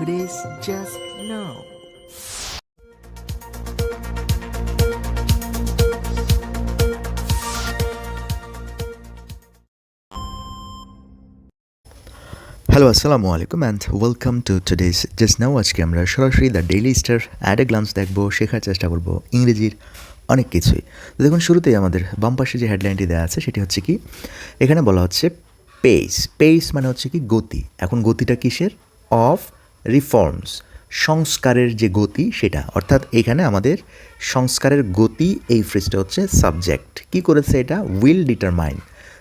today's Just Now. Hello আসসালামু আলাইকুম and welcome to today's just now আজকে আমরা সরাসরি the Daily Star at a glance দেখব, শেখার চেষ্টা করব, ইংরেজির অনেক কিছুই। তো দেখুন, শুরুতেই আমাদের বাম পাশে যে হেডলাইনটি দেওয়া আছে, সেটি হচ্ছে কি, এখানে বলা হচ্ছে পেস পেস মানে হচ্ছে কি গতি। এখন গতিটা কিসের? অফ রিফর্মস সংস্কারের যে গতি সেটা। অর্থাৎ এখানে আমাদের সংস্কারের গতি এই ফ্রেজটা হচ্ছে সাবজেক্ট কি করেছে এটা? উইল ডিটারমাইন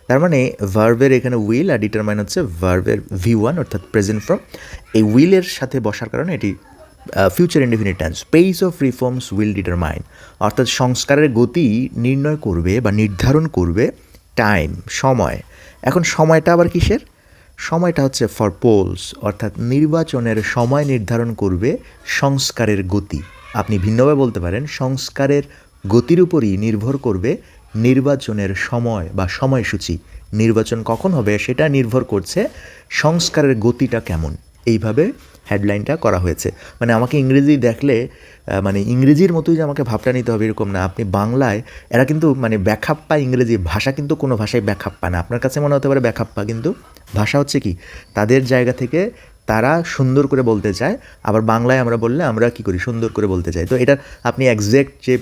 তার মানে ভার্ভের এখানে উইল আর ডিটারমাইন হচ্ছে ভার্ভের ভি ওয়ান অর্থাৎ প্রেজেন্ট ফ্রম এই উইলের সাথে বসার কারণে এটি future indefinite tense pace of reforms will determine অর্থাৎ সংস্কারের গতি নির্ণয় করবে বা নির্ধারণ করবে টাইম সময়। এখন সময়টা আবার কিসের? সময়টা হচ্ছে ফর পোলস অর্থাৎ নির্বাচনের সময় নির্ধারণ করবে সংস্কারের গতি। আপনি ভিন্নভাবে বলতে পারেন, সংস্কারের গতির উপরই নির্ভর করবে নির্বাচনের সময় বা সময়সূচি। নির্বাচন কখন হবে সেটা নির্ভর করছে সংস্কারের গতিটা কেমন। এইভাবে হেডলাইনটা করা হয়েছে। মানে আমাকে ইংরেজি দেখলে মানে ইংরেজির মতোই যে আমাকে ভাবটা নিতে হবে এরকম না। আপনি বাংলায়, এরা কিন্তু মানে ব্যাখাপ্পা ইংরেজি। ভাষা কিন্তু কোনো ভাষায় ব্যাখাপ্পা না। আপনার কাছে মনে হতে পারে ব্যাখাপ্পা কিন্তু ভাষা হচ্ছে কি? তাদের জায়গা থেকে তারা সুন্দর করে বলতে চায়। আবার বাংলায় আমরা বললে আমরা কি করি? সুন্দর করে বলতে চাই। তো এটা আপনি একজ্যাক্ট যে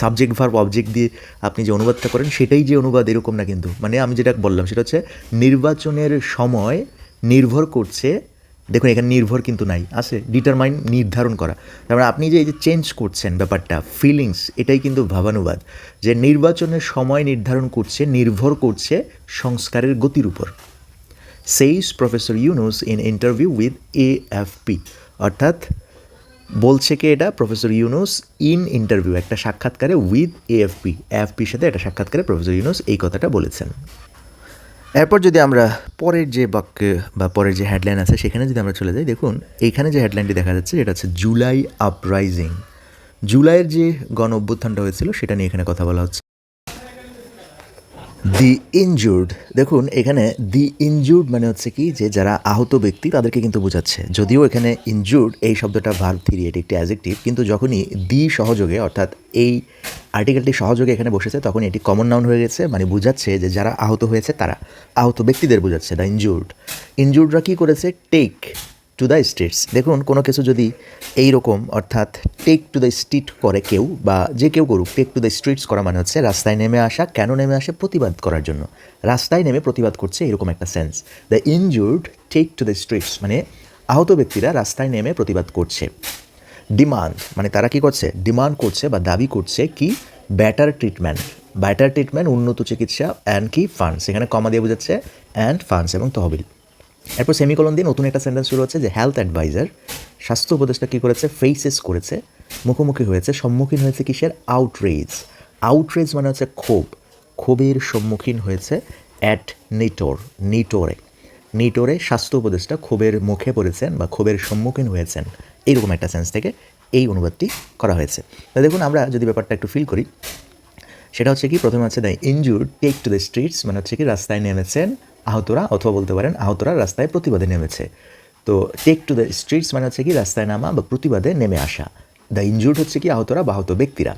সাবজেক্ট ভার্ব অবজেক্ট দিয়ে আপনি যে অনুবাদটা করেন, সেটাই যে অনুবাদ এরকম না কিন্তু। মানে আমি যেটা বললাম, সেটা হচ্ছে নির্বাচনের সময় নির্ভর করছে দেখুন, এখানে নির্ভর কিন্তু নাই, আছে ডিটারমাইন নির্ধারণ করা। তার মানে আপনি যে এই যে চেঞ্জ করছেন ব্যাপারটা ফিলিংস এটাই কিন্তু ভাবানুবাদ, যে নির্বাচনের সময় নির্ধারণ করছে, নির্ভর করছে সংস্কারের গতির উপর। Says professor Yunus in interview with A F P অর্থাৎ বলছে কি এটা? প্রফেসর ইউনুস ইন ইন্টারভিউ একটা সাক্ষাৎকারে উইথ এএফপি এএফপির সাথে একটা সাক্ষাৎকারে প্রফেসর ইউনুস এই কথাটা বলেছেন। এরপর যদি আমরা পরের যে বাক্য বা পরের যে হেডলাইন আছে, সেখানে যদি আমরা চলে যাই, দেখুন, এইখানে যে হেডলাইনটি দেখা যাচ্ছে এটা হচ্ছে জুলাই আপরাইজিং জুলাইয়ের যে গণ অভ্যুত্থানটা হয়েছিল, সেটা নিয়ে এখানে কথা বলা হচ্ছে। দি ইনজুর্ড দেখুন, এখানে দি ইনজুর্ড মানে হচ্ছে কি যে যারা আহত ব্যক্তি তাদেরকে কিন্তু বোঝাচ্ছে। যদিও এখানে ইনজুর্ড এই শব্দটা ভার্ব থ্রি এটি একটি অ্যাজেক্টিভ কিন্তু যখনই দি সহযোগে, অর্থাৎ এই আর্টিকেলটি সহযোগে এখানে বসেছে তখন এটি কমন নাউন হয়ে গেছে মানে বোঝাচ্ছে যে যারা আহত হয়েছে তারা আহত ব্যক্তিদের বোঝাচ্ছে দ্য ইনজুর্ড ইনজুর্ডরা কী করেছে? টেক টু দ্য স্ট্রিটস দেখুন, কোনো কিছু যদি এই রকম অর্থাৎ টেক টু দ্য স্ট্রিট করে কেউ, বা যে কেউ করুক টেক টু দ্য স্ট্রিটস করা মানে হচ্ছে রাস্তায় নেমে আসা, কেন নেমে আসে? প্রতিবাদ করার জন্য। রাস্তায় নেমে প্রতিবাদ করছে এরকম একটা sense the injured take to the streets মানে আহত ব্যক্তিরা রাস্তায় নেমে প্রতিবাদ করছে। ডিমান্ড মানে তারা কি করছে? ডিমান্ড করছে বা দাবি করছে কি? ব্যাটার ট্রিটমেন্ট ব্যাটার ট্রিটমেন্ট উন্নত চিকিৎসা অ্যান্ড কি? ফান্ডস এখানে কমা দিয়ে বোঝাচ্ছে অ্যান্ড ফান্ডস এবং তহবিল। এরপর সেমিকলন দিয়ে নতুন একটা সেন্টেন্স শুরু হচ্ছে যে হেলথ অ্যাডভাইজার স্বাস্থ্য উপদেষ্টা কী করেছে? ফেসেস করেছে, মুখোমুখি হয়েছে, সম্মুখীন হয়েছে কিসের? আউটরেজ আউটরেজ মানে হচ্ছে ক্ষোভ। ক্ষোভের সম্মুখীন হয়েছে অ্যাট নিটোর, নিটোরে। নিটোরে স্বাস্থ্য উপদেষ্টা ক্ষোভের মুখে পড়েছেন বা ক্ষোভের সম্মুখীন হয়েছেন। এইরকম একটা সেন্স থেকে এই অনুবাদটি করা হয়েছে। তো দেখুন, আমরা যদি ব্যাপারটা একটু ফিল করি, সেটা হচ্ছে কি? প্রথমে আছে the injured take to the streets মানে হচ্ছে কি? রাস্তায় নেমেছেন আহতরা অথবা বলতে পারেন আহতরা রাস্তায় প্রতিবাদে নেমেছে। তো টেক টু দ্য স্ট্রিটস মানে হচ্ছে কি, রাস্তায় নামা বা প্রতিবাদে নেমে আসা। দ্য ইনজুর্ড হচ্ছে কি, আহতরা বা আহত ব্যক্তিরা।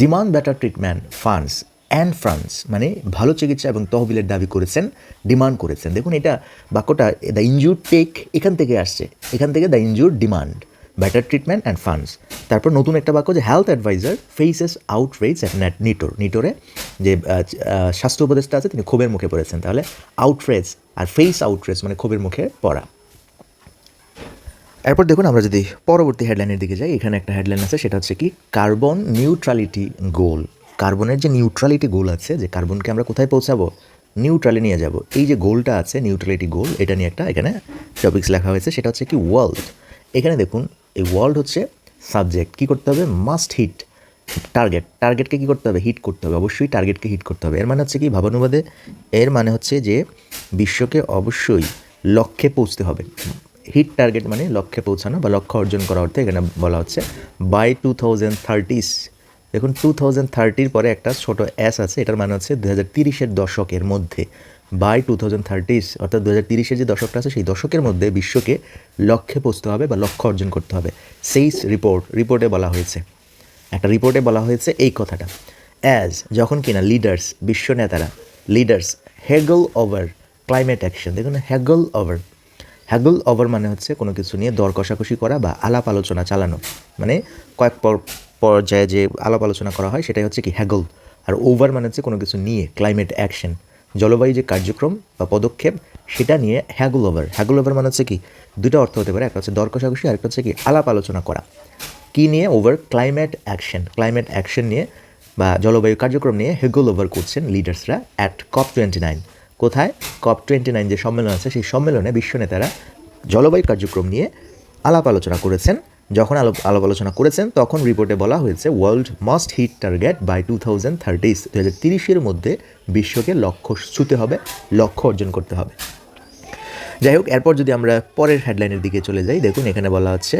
Demand better treatment funds and France মানে ভালো চিকিৎসা এবং তহবিলের দাবি করেছেন ডিমান্ড করেছেন। দেখুন এটা বাক্যটা দ্য ইনজুর্ড টেক এখান থেকে আসছে। এখান থেকে the injured demand better treatment and funds তারপর নতুন একটা বাক্য যে health adviser faces outrage at net NITOR নিটোরে যে স্বাস্থ্য উপদেষ্টা আছে, তিনি ক্ষোভের মুখে পড়েছেন। তাহলে আউটরেজ আর ফেস আউটরেজ মানে ক্ষোভের মুখে পড়া। এরপর দেখুন আমরা যদি পরবর্তী হেডলাইনের দিকে যাই, এখানে একটা হেডলাইন আছে, সেটা হচ্ছে কি কার্বন নিউট্রালিটি গোল কার্বনের যে নিউট্রালিটি গোল আছে, যে কার্বনকে আমরা কোথায় পৌঁছাবো? নিউট্রালে নিয়ে যাব। এই যে গোলটা আছে নিউট্রালিটি গোল এটা নিয়ে একটা এখানে টপিক্স লেখা হয়েছে, সেটা হচ্ছে কি ওয়ার্ল্ড এখানে দেখুন এই ওয়ার্ল্ড হচ্ছে সাবজেক্ট কী করতে হবে? মাস্ট হিট টার্গেট টার্গেটকে কী করতে হবে? হিট করতে হবে। অবশ্যই টার্গেটকে হিট করতে হবে। এর মানে হচ্ছে কি? ভাবানুবাদে এর মানে হচ্ছে যে বিশ্বকে অবশ্যই লক্ষ্যে পৌঁছতে হবে। হিট টার্গেট মানে লক্ষ্যে পৌঁছানো বা লক্ষ্য অর্জন করা অর্থে এখানে বলা হচ্ছে বাই টু থাউজেন্ড থার্টিস দেখুন টু থাউজেন্ড থার্টির পরে একটা ছোট অ্যাস আছে। এটার মানে হচ্ছে দু হাজার তিরিশের দশকের মধ্যে। বাই টু থাউজেন্ড থার্টিস অর্থাৎ দু হাজার তিরিশের যে দশকটা আছে, সেই দশকের মধ্যে বিশ্বকে লক্ষ্যে পৌঁছতে হবে বা লক্ষ্য অর্জন করতে হবে। সেইস রিপোর্ট রিপোর্টে বলা হয়েছে। একটা রিপোর্টে বলা হয়েছে এই কথাটা। অ্যাজ যখন কিনা লিডার্স বিশ্ব নেতারা leaders haggle over climate action দেখুন হ্যাগল ওভার হ্যাগল ওভার মানে হচ্ছে কোনো কিছু নিয়ে দর কষাকষি করা বা আলাপ আলোচনা চালানো। মানে কয়েক পর- পর্যায়ে যে আলাপ আলোচনা করা হয়, সেটাই হচ্ছে কি হ্যাগল আর ওভার মানে হচ্ছে কোনো কিছু নিয়ে ক্লাইমেট অ্যাকশন জলবায়ু যে কার্যক্রম বা পদক্ষেপ, সেটা নিয়ে হ্যাগল ওভার হ্যাগল ওভার মানে হচ্ছে কি? দুটো অর্থ হতে পারে, একটা হচ্ছে দর কষাকষি আর একটা হচ্ছে কি? আলাপ আলোচনা করা। কী নিয়ে? Over climate action climate action নিয়ে বা জলবায়ু কার্যক্রম নিয়ে হেগল ওভার করছেন লিডার্সরা অ্যাট কপ টোয়েন্টি নাইন কোথায়? কপ টোয়েন্টি নাইন যে সম্মেলন আছে, সেই সম্মেলনে বিশ্ব নেতারা জলবায়ু কার্যক্রম নিয়ে আলাপ আলোচনা করেছেন। যখন আলাপ আলোচনা করেছেন, তখন রিপোর্টে বলা হয়েছে world must hit target by two thousand thirties দু হাজার তিরিশের মধ্যে বিশ্বকে লক্ষ্য ছুতে হবে, লক্ষ্য অর্জন করতে হবে। যাই হোক, এরপর যদি আমরা পরের হেডলাইনের দিকে চলে যাই, দেখুন এখানে বলা হচ্ছে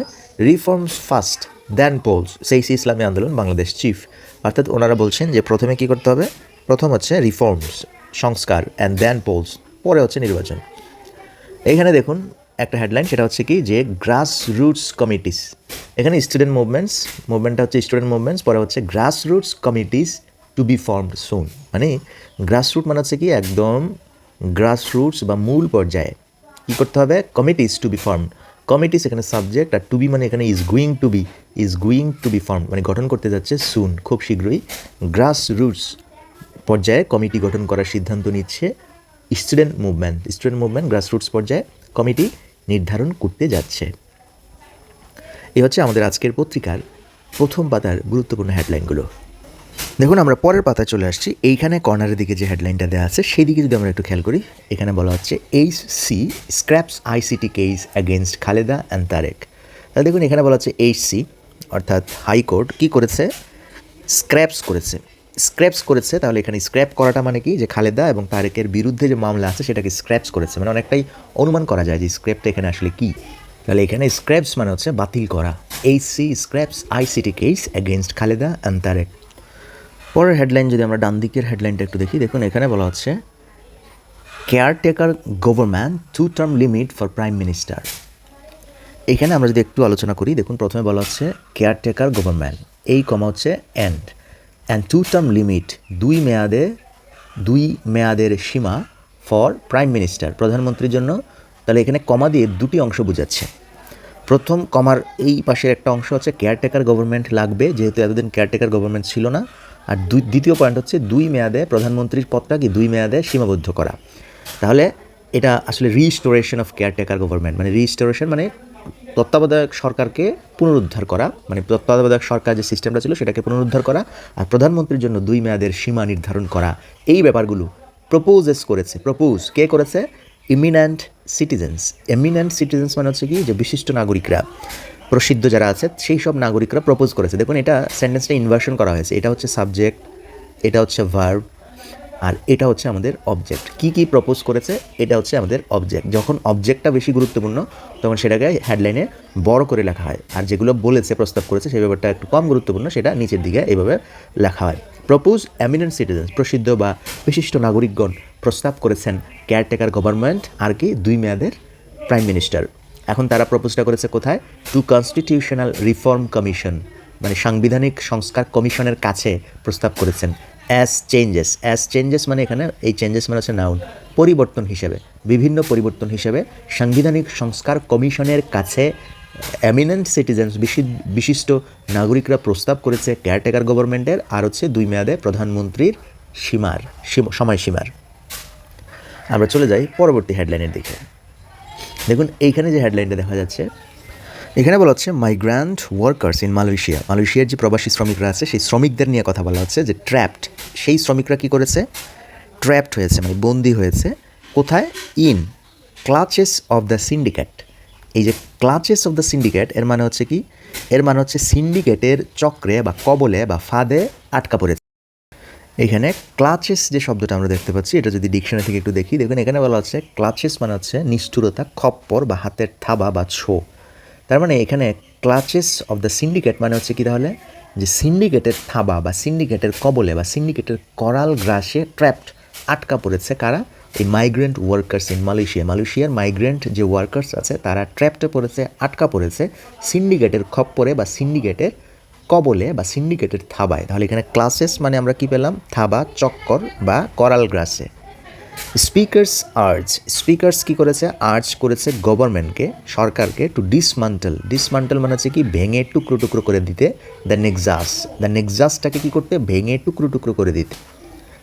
রিফর্মস ফার্স্ট দেন পোলস সেইসি ইসলামী আন্দোলন বাংলাদেশ চিফ অর্থাৎ ওনারা বলছেন যে প্রথমে কি করতে হবে? প্রথম হচ্ছে রিফর্মস সংস্কার অ্যান্ড দেন পোলস পরে হচ্ছে নির্বাচন। এখানে দেখুন একটা হেডলাইন সেটা হচ্ছে কি যে গ্রাস রুটস কমিটিস এখানে স্টুডেন্ট মুভমেন্টস মুভমেন্টটা হচ্ছে স্টুডেন্ট মুভমেন্টস পরে হচ্ছে grass roots committees to be formed soon মানে গ্রাস রুট মানে হচ্ছে কি একদম গ্রাস রুটস বা মূল পর্যায়ে। কী করতে হবে? Committees to be form committees এখানে সাবজেক্ট আর টু বি মানে এখানে is going to be is going to be form মানে গঠন করতে যাচ্ছে সুন খুব শীঘ্রই। গ্রাস রুটস পর্যায়ে কমিটি গঠন করার সিদ্ধান্ত নিচ্ছে student movement student movement grassroots পর্যায়ে কমিটি নির্ধারণ করতে যাচ্ছে। এই হচ্ছে আমাদের আজকের পত্রিকার প্রথম পাতার গুরুত্বপূর্ণ হেডলাইনগুলো দেখুন, আমরা পরের পাতায় চলে আসছি। এইখানে কর্নারের দিকে যে হেডলাইনটা দেওয়া আছে সেই দিকে যদি আমরা একটু খেয়াল করি, এখানে বলা হচ্ছে H C scraps ICT case against Khaleda and Tarique তাহলে দেখুন, এখানে বলা হচ্ছে এইচ সি অর্থাৎ হাইকোর্ট কী করেছে? স্ক্র্যাপস করেছে। স্ক্র্যাপস করেছে, তাহলে এখানে স্ক্র্যাপ করাটা মানে কি? যে খালেদা এবং তারেকের বিরুদ্ধে যে মামলা আছে, সেটাকে স্ক্র্যাপস করেছে। মানে অনেকটাই অনুমান করা যায় যে স্ক্র্যাপটা এখানে আসলে কি। তাহলে এখানে স্ক্র্যাপস মানে হচ্ছে বাতিল করা। H C scraps ICT case against Khaleda and Tarique. পরের হেডলাইন যদি আমরা ডান দিকের হেডলাইনটা একটু দেখি, দেখুন এখানে বলা হচ্ছে caretaker government two term limit for prime minister এখানে আমরা যদি একটু আলোচনা করি, দেখুন প্রথমে বলা হচ্ছে কেয়ারটেকার গভর্নমেন্ট এই কমা হচ্ছে and and two term limit দুই মেয়াদে, দুই মেয়াদের সীমা ফর প্রাইম মিনিস্টার প্রধানমন্ত্রীর জন্য। তাহলে এখানে কমা দিয়ে দুটি অংশ বোঝাচ্ছে। প্রথম কমার এই পাশের একটা অংশ হচ্ছে কেয়ারটেকার গভর্নমেন্ট লাগবে, যেহেতু এতদিন কেয়ারটেকার গভর্নমেন্ট ছিল না। আর দুই, দ্বিতীয় পয়েন্ট হচ্ছে দুই মেয়াদে প্রধানমন্ত্রীর পদটা কি দুই মেয়াদে সীমাবদ্ধ করা। তাহলে এটা আসলে রিস্টোরেশন অফ কেয়ারটেকার গভর্নমেন্ট মানে রিস্টোরেশন মানে তত্ত্বাবধায়ক সরকারকে পুনরুদ্ধার করা মানে তত্ত্বাবধায়ক সরকার যে সিস্টেমটা ছিল সেটাকে পুনরুদ্ধার করা আর প্রধানমন্ত্রীর জন্য দুই মেয়াদের সীমা নির্ধারণ করা, এই ব্যাপারগুলো প্রপোজেস করেছে। প্রপোজ কে করেছে? ইমিন্যান্ট সিটিজেন্স এমিন্যান্ট সিটিজেন্স মানে হচ্ছে কি? যে বিশিষ্ট নাগরিকরা, প্রসিদ্ধ যারা আছে, সেই সব নাগরিকরা প্রপোজ করেছে। দেখুন, এটা সেন্টেন্সটা ইনভার্সন করা হয়েছে। এটা হচ্ছে সাবজেক্ট এটা হচ্ছে ভার্ব আর এটা হচ্ছে আমাদের অবজেক্ট কি কি প্রপোজ করেছে? এটা হচ্ছে আমাদের অবজেক্ট যখন অবজেক্টটা বেশি গুরুত্বপূর্ণ, তখন সেটাকে হেডলাইনে বড় করে লেখা হয়। আর যেগুলো বলেছে, প্রস্তাব করেছে সেই ব্যাপারটা একটু কম গুরুত্বপূর্ণ, সেটা নিচের দিকে এইভাবে লেখা হয়। প্রপোজ এমিনেন্ট সিটিজেন্স প্রসিদ্ধ বা বিশিষ্ট নাগরিকগণ প্রস্তাব করেছেন কেয়ারটেকার গভর্নমেন্ট আর কি দুই মেয়াদের প্রাইম মিনিস্টার এখন তারা প্রপোজটা করেছে কোথায়? টু কনস্টিটিউশনাল রিফর্ম কমিশন মানে সাংবিধানিক সংস্কার কমিশনের কাছে প্রস্তাব করেছেন। অ্যাজ চেঞ্জেস অ্যাস চেঞ্জেস মানে এখানে, এই চেঞ্জেস মানে হচ্ছে নাউন পরিবর্তন হিসেবে, বিভিন্ন পরিবর্তন হিসেবে সাংবিধানিক সংস্কার কমিশনের কাছে এমিনেন্ট সিটিজেন্স বিশিষ্ট নাগরিকরা প্রস্তাব করেছে কেয়ারটেকার গভর্নমেন্টের আর হচ্ছে দুই মেয়াদে প্রধানমন্ত্রীর সীমার সময়সীমার। আমরা চলে যাই পরবর্তী হেডলাইনের দিকে। দেখুন, এইখানে যে হেডলাইনটা দেখা যাচ্ছে, এখানে বলা হচ্ছে মাইগ্রান্ট ওয়ার্কার্স ইন মালয়েশিয়া মালয়েশিয়ার যে প্রবাসী শ্রমিকরা আছে, সেই শ্রমিকদের নিয়ে কথা বলা হচ্ছে, যে ট্র্যাপড সেই শ্রমিকরা কি করেছে? ট্র্যাপড হয়েছে মানে বন্দি হয়েছে। কোথায়? In clutches of the syndicate এই যে ক্লাচেস অফ দ্য সিন্ডিকেট এর মানে হচ্ছে কি? এর মানে হচ্ছে সিন্ডিকেটের চক্রে বা কবলে বা ফাঁদে আটকা পড়েছে। এখানে ক্লাচেস যে শব্দটা আমরা দেখতে পাচ্ছি, এটা যদি ডিকশনারি থেকে একটু দেখি দেখবেন এখানে বলা হচ্ছে ক্লাচেস মানে হচ্ছে নিষ্ঠুরতা, খপ্পর বা হাতের থাবা বা ছো। তার মানে এখানে ক্লাচেস অফ দ্য সিন্ডিকেট মানে হচ্ছে কি তাহলে? যে সিন্ডিকেটের থাবা বা সিন্ডিকেটের কবলে বা সিন্ডিকেটের করাল গ্রাসে ট্র্যাপড আটকা পড়েছে কারা? এই মাইগ্রেন্ট ওয়ার্কার্স ইন মালয়েশিয়া মালয়েশিয়ার মাইগ্রেন্ট যে ওয়ার্কার্স আছে, তারা ট্র্যাপটে পড়েছে, আটকা পড়েছে সিন্ডিকেটের খপ্পরে বা সিন্ডিকেটের কবলে বা সিন্ডিকেটের থাবায়। তাহলে এখানে ক্লাসেস মানে আমরা কি পেলাম? থাবা, চক্কর বা করাল গ্রাসে। স্পিকার্স আর্জ স্পিকার্স কি করেছে? আর্জ করেছে গভর্নমেন্টকে সরকারকে টু ডিসমান্টল ডিসমান্টল মানে হচ্ছে কি? ভেঙে টুকরো টুকরো করে দিতে। দ্য নেক্সাস দ্য নেক্সাসটাকে কি করতে? ভেঙে টুকরো টুকরো করে দিতে।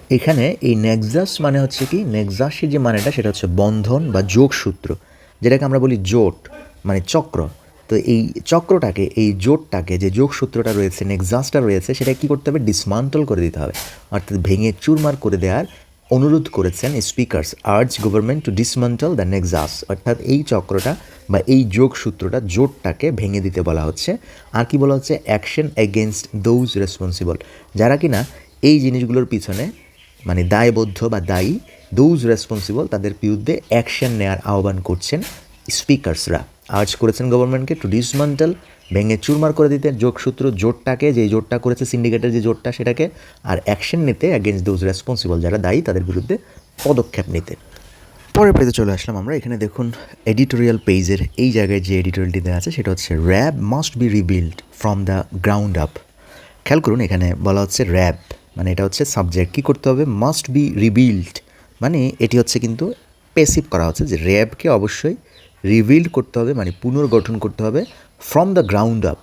এখানে এই নেক্সাস মানে হচ্ছে কি? নেক্সাসের যে মানেটা সেটা হচ্ছে বন্ধন বা যোগসূত্র। যেটাকে আমরা বলি জোট মানে চক্র। তো এই চক্রটাকে, এই জোটটাকে, যে যোগসূত্রটা রয়েছে নেক্সাসটা রয়েছে সেটা কি করতে হবে? ডিসমান্টল করে দিতে হবে। অর্থাৎ ভেঙে চুরমার করে দেওয়ার অনুরোধ করেছেন speakers urge government to dismantle the nexus অর্থাৎ এই চক্রটা বা এই যোগসূত্রটা জোটটাকে ভেঙে দিতে বলা হচ্ছে। আর কি বলা হচ্ছে? অ্যাকশন এগেনস্ট দোজ রেসপন্সিবল যারা কিনা এই জিনিসগুলোর পিছনে মানে দায়বদ্ধ বা দায়ী দোজ রেসপন্সিবল তাদের বিরুদ্ধে অ্যাকশন নেওয়ার আহ্বান করছেন স্পিকার্সরা। আর্জ করেছেন গভর্নমেন্টকে টু ডিসমান্টল ভেঙে চুরমার করে দিতে যোগসূত্র জোটটাকে যে জোটটা করেছে সিন্ডিকেটের যে জোটটা সেটাকে, আর অ্যাকশন নিতে অ্যাগেনস্ট দোজ রেসপন্সিবল যারা দায়ী, তাদের বিরুদ্ধে পদক্ষেপ নিতে পরের পেজে চলে আসলাম আমরা। এখানে দেখুন এডিটোরিয়াল পেজের এই জায়গায় যে এডিটোরিয়ালটি দেওয়া আছে, সেটা হচ্ছে RAB must be rebuild from the ground up খেয়াল করুন, এখানে বলা হচ্ছে র্যাব মানে এটা হচ্ছে সাবজেক্ট কী করতে হবে? মাস্ট বি রিবিল্ড মানে এটি হচ্ছে কিন্তু পেসিভ করা হচ্ছে, যে র্যাবকে অবশ্যই রিবিল্ড করতে হবে মানে পুনর্গঠন করতে হবে from the ground up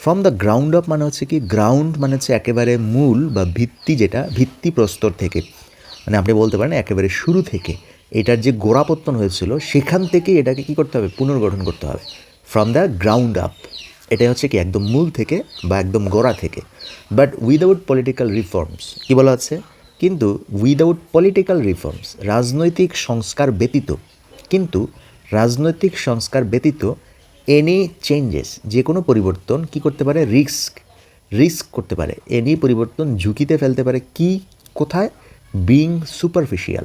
from the ground up মানে হচ্ছে কি গ্রাউন্ড মানে হচ্ছে একেবারে মূল বা ভিত্তি যেটা, ভিত্তি প্রস্তর থেকে। মানে আপনি বলতে পারেন একেবারে শুরু থেকে। এটার যে গোড়াপত্তন হয়েছিল, সেখান থেকে এটাকে কি করতে হবে? পুনর্গঠন করতে হবে। ফ্রম দ্য গ্রাউন্ড আপ এটা হচ্ছে কি, একদম মূল থেকে বা একদম গোড়া থেকে। বাট উইদাউট পলিটিক্যাল রিফর্মস কী বলা আছে? কিন্তু উইদাউট পলিটিক্যাল রিফর্মস রাজনৈতিক সংস্কার ব্যতীত, কিন্তু রাজনৈতিক সংস্কার ব্যতীত এনি চেঞ্জেস যে কোনো পরিবর্তন কি করতে পারে? রিস্ক রিস্ক করতে পারে। এনি পরিবর্তন ঝুঁকিতে ফেলতে পারে। কি, কোথায়? বিং সুপারফিশিয়াল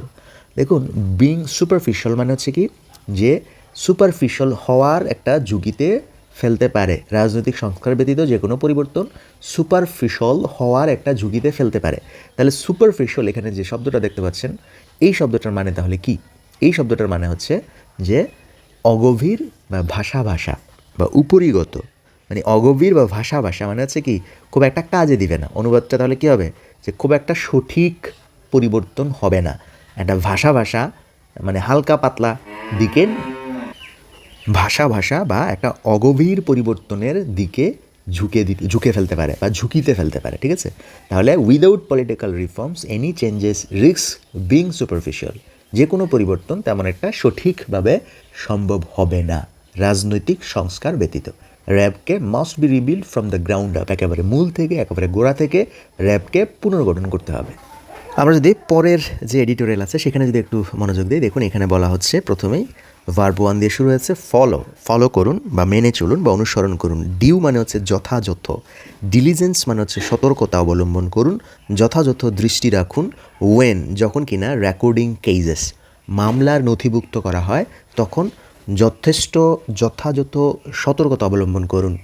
দেখুন বিং সুপারফিশিয়াল মানে হচ্ছে কি? যে সুপারফিশিয়াল হওয়ার একটা ঝুঁকিতে ফেলতে পারে। রাজনৈতিক সংস্কার ব্যতীত যে কোনো পরিবর্তন সুপারফিশাল হওয়ার একটা ঝুঁকিতে ফেলতে পারে। তাহলে সুপারফিশাল এখানে যে শব্দটা দেখতে পাচ্ছেন, এই শব্দটার মানে তাহলে কি? এই শব্দটার মানে হচ্ছে যে অগভীর বা ভাষা ভাষা বা উপরিগত মানে অগভীর বা ভাষা ভাষা মানে হচ্ছে কি, খুব একটা কাজে দিবে না। অনুবাদটা তাহলে কী হবে? যে খুব একটা সঠিক পরিবর্তন হবে না। একটা ভাষা ভাষা মানে হালকা পাতলা দিকে ভাষা ভাষা বা একটা অগভীর পরিবর্তনের দিকে ঝুঁকে দিতে ঝুঁকে ফেলতে পারে বা ঝুঁকিতে ফেলতে পারে, ঠিক আছে? তাহলে without political reforms any changes risk being superficial যে কোনো পরিবর্তন তেমন একটা সঠিকভাবে সম্ভব হবে না। রাজনৈতিক সংস্কার ব্যতীত। র্যাবকে must be rebuild from the ground up একেবারে মূল থেকে, একেবারে গোড়া থেকে র্যাবকে পুনর্গঠন করতে হবে। আমরা যদি পরের যে এডিটোরিয়াল আছে, সেখানে যদি একটু মনোযোগ দিই দেখুন, এখানে বলা হচ্ছে প্রথমেই ভার্ব ওয়ান দিয়ে শুরু হয়েছে ফলো ফলো করুন বা মেনে চলুন বা অনুসরণ করুন। ডিউ মানে হচ্ছে যথাযথ ডিলিজেন্স মানে হচ্ছে সতর্কতা অবলম্বন করুন, যথাযথ দৃষ্টি রাখুন ওয়েন যখন কিনা রেকর্ডিং কেজেস মামলার নথিভুক্ত করা হয়, তখন যথেষ্ট যথাযথ সতর্কতা অবলম্বন করুন।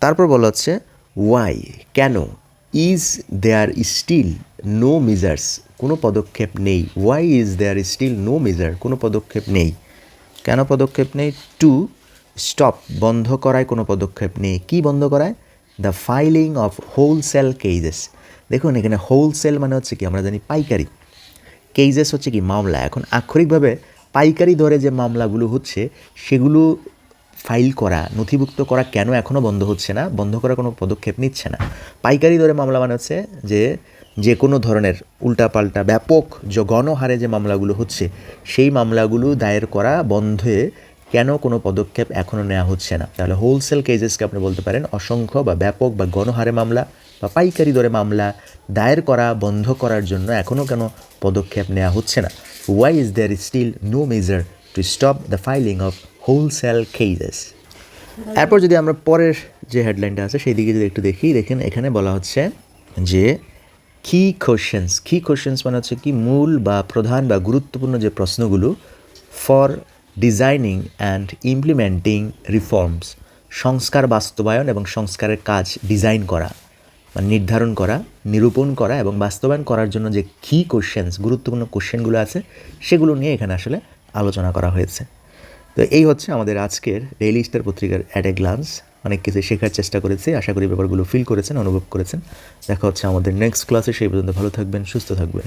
তারপর বলা হচ্ছে ওয়াই কেন? Is there still no measures কোনো পদক্ষেপ নেই। Why is there still no measure কোনো পদক্ষেপ নেই। কেন পদক্ষেপ নেই? টু স্টপ বন্ধ করায় কোনো পদক্ষেপ নেই। কি বন্ধ করায়? The filing of wholesale cases দেখুন, এখানে হোলসেল মানে হচ্ছে কি? আমরা জানি পাইকারি। কেজেস হচ্ছে কি? মামলা। এখন আক্ষরিকভাবে পাইকারি দরে যে মামলাগুলো হচ্ছে, সেগুলো ফাইল করা, নথিভুক্ত করা কেন এখনও বন্ধ হচ্ছে না? বন্ধ করার কোনো পদক্ষেপ নিচ্ছে না। পাইকারি দরে মামলা মানে হচ্ছে যে যে কোনো ধরনের উল্টাপাল্টা, ব্যাপক যে গণহারে যে মামলাগুলো হচ্ছে, সেই মামলাগুলো দায়ের করা বন্ধে কেন কোনো পদক্ষেপ এখনও নেওয়া হচ্ছে না? তাহলে হোলসেল কেজেসকে আপনি বলতে পারেন, অসংখ্য বা ব্যাপক বা গণহারে মামলা বা পাইকারি দরে মামলা দায়ের করা বন্ধ করার জন্য এখনও কেন পদক্ষেপ নেওয়া হচ্ছে না? Why is there still no measure to stop the filing of wholesale cases এরপর যদি আমরা পরের যে হেডলাইনটা আছে, সেই দিকে যদি একটু দেখি, দেখেন এখানে বলা হচ্ছে যে কি কোশ্চেন্স কি কোশ্চেন্স মানে হচ্ছে কি মূল বা প্রধান বা গুরুত্বপূর্ণ যে প্রশ্নগুলো for designing and implementing reforms সংস্কার বাস্তবায়ন এবং সংস্কারের কাজ ডিজাইন করা। নির্ধারণ করা, নিরূপণ করা এবং বাস্তবায়ন করার জন্য যে কি কোশ্চেন্স গুরুত্বপূর্ণ কোশ্চেনগুলো আছে, সেগুলো নিয়ে এখানে আসলে আলোচনা করা হয়েছে। তো এই হচ্ছে আমাদের আজকের ডেইলি স্টার পত্রিকার অ্যাট এ গ্লান্স অনেক কিছু শেখার চেষ্টা করেছি, আশা করি ব্যাপারগুলো ফিল করেছেন, অনুভব করেছেন। দেখা হচ্ছে আমাদের নেক্সট ক্লাসে সেই পর্যন্ত ভালো থাকবেন, সুস্থ থাকবেন।